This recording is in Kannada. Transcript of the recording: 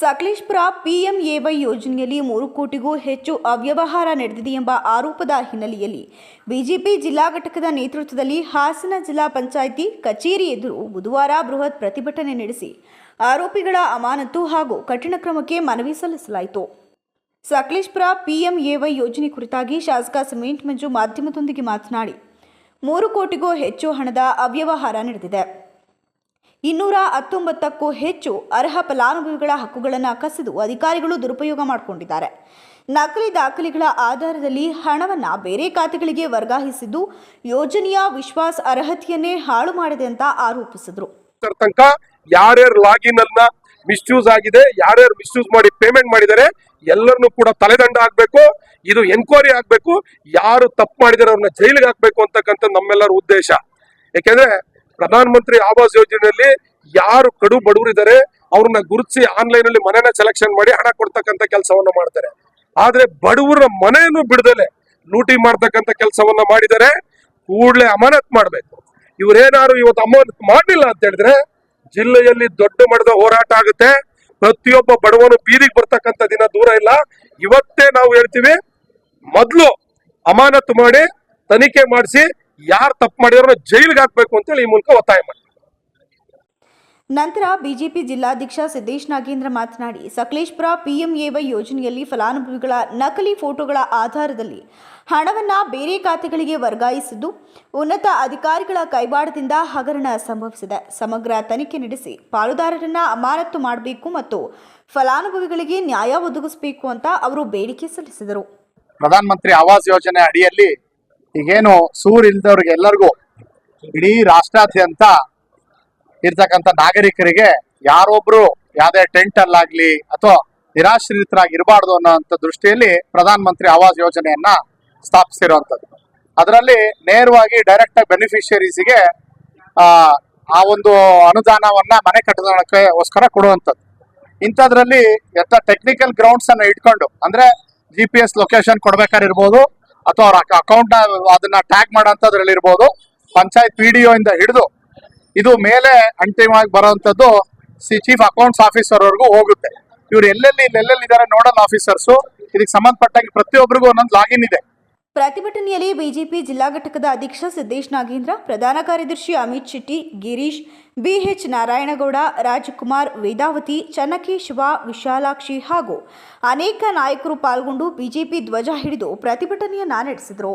ಸಕಲೇಶ್ಪುರ ಪಿಎಂಎವೈ ಯೋಜನೆಯಲ್ಲಿ ಮೂರು ಕೋಟಿಗೂ ಹೆಚ್ಚು ಅವ್ಯವಹಾರ ನಡೆದಿದೆ ಎಂಬ ಆರೋಪದ ಹಿನ್ನೆಲೆಯಲ್ಲಿ ಬಿಜೆಪಿ ಜಿಲ್ಲಾ ಘಟಕದ ನೇತೃತ್ವದಲ್ಲಿ ಹಾಸನ ಜಿಲ್ಲಾ ಪಂಚಾಯಿತಿ ಕಚೇರಿ ಎದುರು ಬುಧವಾರ ಬೃಹತ್ ಪ್ರತಿಭಟನೆ ನಡೆಸಿ ಆರೋಪಿಗಳ ಅಮಾನತು ಹಾಗೂ ಕಠಿಣ ಕ್ರಮಕ್ಕೆ ಮನವಿ ಸಲ್ಲಿಸಲಾಯಿತು. ಸಕಲೇಶ್ಪುರ ಪಿಎಂಎವೈ ಯೋಜನೆ ಕುರಿತಾಗಿ ಶಾಸಕ ಸಿಮೆಂಟ್ ಮಂಜು ಮಾಧ್ಯಮದೊಂದಿಗೆ ಮಾತನಾಡಿ, ಮೂರು ಕೋಟಿಗೂ ಹೆಚ್ಚು ಹಣದ ಅವ್ಯವಹಾರ ನಡೆದಿದೆ. ಇನ್ನೂರ ಹತ್ತೊಂಬತ್ತಕ್ಕೂ ಹೆಚ್ಚು ಅರ್ಹ ಫಲಾನುಭವಿಗಳ ಹಕ್ಕುಗಳನ್ನು ಕಸಿದು ಅಧಿಕಾರಿಗಳು ದುರುಪಯೋಗ ಮಾಡಿಕೊಂಡಿದ್ದಾರೆ. ನಕಲಿ ದಾಖಲೆಗಳ ಆಧಾರದಲ್ಲಿ ಹಣವನ್ನು ಬೇರೆ ಖಾತೆಗಳಿಗೆ ವರ್ಗಾಯಿಸಿದ್ದು ಯೋಜನೆಯ ವಿಶ್ವಾಸ ಅರ್ಹತೆಯನ್ನೇ ಹಾಳು ಮಾಡಿದೆ ಅಂತ ಆರೋಪಿಸಿದ್ರು. ತನಕ ಯಾರ್ಯಾರು ಲಾಗಿನ್ ಅನ್ನ ಮಿಸ್ಯೂಸ್ ಆಗಿದೆ, ಯಾರ್ಯಾರು ಮಿಸ್ಯೂಸ್ ಮಾಡಿ ಪೇಮೆಂಟ್ ಮಾಡಿದ್ದಾರೆ, ಎಲ್ಲರನ್ನೂ ಕೂಡ ತಲೆದಂಡ ಆಗ್ಬೇಕು, ಇದು ಎನ್ಕ್ವೈರಿ ಆಗ್ಬೇಕು, ಯಾರು ತಪ್ಪು ಮಾಡಿದರೆ ಅವ್ರನ್ನ ಜೈಲಿಗೆ ಹಾಕ್ಬೇಕು ಅಂತಕ್ಕಂಥ ನಮ್ಮೆಲ್ಲರ ಉದ್ದೇಶ. ಯಾಕೆಂದ್ರೆ ಪ್ರಧಾನ ಮಂತ್ರಿ ಆವಾಸ್ ಯೋಜನೆಯಲ್ಲಿ ಯಾರು ಕಡು ಬಡವರಿದ್ದಾರೆ ಅವ್ರನ್ನ ಗುರುತಿಸಿ ಆನ್ಲೈನ್ ಅಲ್ಲಿ ಮನೆನ ಸೆಲೆಕ್ಷನ್ ಮಾಡಿ ಹಣ ಕೊಡ್ತಕ್ಕಂಥ ಕೆಲಸವನ್ನ ಮಾಡ್ತಾರೆ. ಆದ್ರೆ ಬಡವರ ಮನೆಯನ್ನು ಬಿಡದಲೆ ಲೂಟಿ ಮಾಡ್ತಕ್ಕಂಥ ಕೆಲಸವನ್ನ ಮಾಡಿದ್ದಾರೆ ಕೂಡಲೇ ಅಮಾನತ್ ಮಾಡ್ಬೇಕು. ಇವ್ರೇನಾದ್ರು ಇವತ್ತು ಅಮಾನತ್ ಮಾಡಲಿಲ್ಲ ಅಂತ ಹೇಳಿದ್ರೆ ಜಿಲ್ಲೆಯಲ್ಲಿ ದೊಡ್ಡ ಮಟ್ಟದ ಹೋರಾಟ ಆಗುತ್ತೆ. ಪ್ರತಿಯೊಬ್ಬ ಬಡವನು ಬೀದಿಗೆ ಬರ್ತಕ್ಕಂಥ ದಿನ ದೂರ ಇಲ್ಲ. ಇವತ್ತೇ ನಾವು ಹೇಳ್ತೀವಿ, ಮೊದಲು ಅಮಾನತು ಮಾಡಿ, ತನಿಖೆ ಮಾಡಿಸಿ ಯಾರು ತಪ್ಪು ಮಾಡಿದ್ರು ಜೈಲಿಗೆ ಹಾಕ್ಬೇಕು ಅಂತೇಳಿ ಈ ಮೂಲಕ ಒತ್ತಾಯ ಮಾಡಿ ನಂತರ ಬಿಜೆಪಿ ಜಿಲ್ಲಾಧ್ಯಕ್ಷ ಸಿದ್ದೇಶ್ ನಾಗೇಂದ್ರ ಮಾತನಾಡಿ ಸಕಲೇಶ್ಪುರ ಪಿಎಂಎವೈ ಯೋಜನೆಯಲ್ಲಿ ಫಲಾನುಭವಿಗಳ ನಕಲಿ ಫೋಟೋಗಳ ಆಧಾರದಲ್ಲಿ ಹಣವನ್ನು ಬೇರೆ ಖಾತೆಗಳಿಗೆ ವರ್ಗಾಯಿಸಿದ್ದು ಉನ್ನತ ಅಧಿಕಾರಿಗಳ ಕೈವಾಡದಿಂದ ಹಗರಣ ಸಂಭವಿಸಿದೆ. ಸಮಗ್ರ ತನಿಖೆ ನಡೆಸಿ ಪಾಲುದಾರರನ್ನ ಅಮಾನತ್ತು ಮಾಡಬೇಕು ಮತ್ತು ಫಲಾನುಭವಿಗಳಿಗೆ ನ್ಯಾಯ ಒದಗಿಸಬೇಕು ಅಂತ ಅವರು ಬೇಡಿಕೆ ಸಲ್ಲಿಸಿದರು. ಪ್ರಧಾನಮಂತ್ರಿ ಆವಾಸ್ ಯೋಜನೆ ಅಡಿಯಲ್ಲಿ ಈಗೇನು ಸೂರ್ ಇಲ್ದವ್ರಿಗೆ ಎಲ್ಲರಿಗೂ ಇಡೀ ರಾಷ್ಟ್ರಾದ್ಯಂತ ಇರ್ತಕ್ಕಂಥ ನಾಗರಿಕರಿಗೆ ಯಾರೊಬ್ರು ಯಾವುದೇ ಟೆಂಟ್ ಅಲ್ಲಾಗ್ಲಿ ಅಥವಾ ನಿರಾಶ್ರಿತರಾಗಿ ಇರಬಾರ್ದು ಅನ್ನೋಂಥ ದೃಷ್ಟಿಯಲ್ಲಿ ಪ್ರಧಾನ ಮಂತ್ರಿ ಆವಾಸ್ ಯೋಜನೆಯನ್ನ ಸ್ಥಾಪಿಸಿರುವಂತದ್ದು ಅದರಲ್ಲಿ ನೇರವಾಗಿ ಡೈರೆಕ್ಟ್ ಆಗಿ ಬೆನಿಫಿಷಿಯರೀಸ್ಗೆ ಆ ಒಂದು ಅನುದಾನವನ್ನ ಮನೆ ಕಟ್ಟೋದಕ್ಕೋಸ್ಕರ ಕೊಡುವಂಥದ್ದು. ಇಂಥದ್ರಲ್ಲಿ ಎಂಥ ಟೆಕ್ನಿಕಲ್ ಗ್ರೌಂಡ್ಸ್ ಅನ್ನು ಇಟ್ಕೊಂಡು, ಅಂದ್ರೆ ಜಿ ಪಿ ಎಸ್ ಲೊಕೇಶನ್ ಕೊಡ್ಬೇಕಾರಿರ್ಬೋದು ಅಥವಾ ಅವ್ರ ಅಕೌಂಟ್ ಅದನ್ನ ಟ್ಯಾಗ್ ಮಾಡೋಂಥದ್ರಲ್ಲಿ ಇರ್ಬೋದು. ಪಂಚಾಯತ್ ಪಿ ಡಿ ಇಂದ ಹಿಡಿದು ಇದು ಮೇಲೆ ಅಂತಿಮವಾಗಿ ಬರುವಂತದ್ದು ಸಿ ಚೀಫ್ ಅಕೌಂಟ್ಸ್ ಆಫೀಸರ್ ವರೆಗೂ ಹೋಗುತ್ತೆ. ಇವ್ರು ಎಲ್ಲೆಲ್ಲಿ ಎಲ್ಲೆಲ್ಲಿ ಇದಾರೆ ನೋಡಲ್ ಆಫೀಸರ್ಸು ಇದಕ್ಕೆ ಸಂಬಂಧಪಟ್ಟಾಗಿ ಪ್ರತಿಯೊಬ್ಬರಿಗೂ ಒಂದೊಂದು ಲಾಗಿನ್ ಇದೆ. ಪ್ರತಿಭಟನೆಯಲ್ಲಿ ಬಿಜೆಪಿ ಜಿಲ್ಲಾ ಘಟಕದ ಅಧ್ಯಕ್ಷ ಸಿದ್ದೇಶ್ ನಾಗೇಂದ್ರ, ಪ್ರಧಾನ ಕಾರ್ಯದರ್ಶಿ ಅಮಿತ್ ಶೆಟ್ಟಿ, ಗಿರೀಶ್, ಬಿಎಚ್ ನಾರಾಯಣಗೌಡ, ರಾಜಕುಮಾರ್ ವೇದಾವತಿ ಚನ್ನಕೇಶವ ವಿಶಾಲಾಕ್ಷಿ ಹಾಗೂ ಅನೇಕ ನಾಯಕರು ಪಾಲ್ಗೊಂಡು ಬಿಜೆಪಿ ಧ್ವಜ ಹಿಡಿದು ಪ್ರತಿಭಟನೆಯನ್ನ ನಡೆಸಿದರು.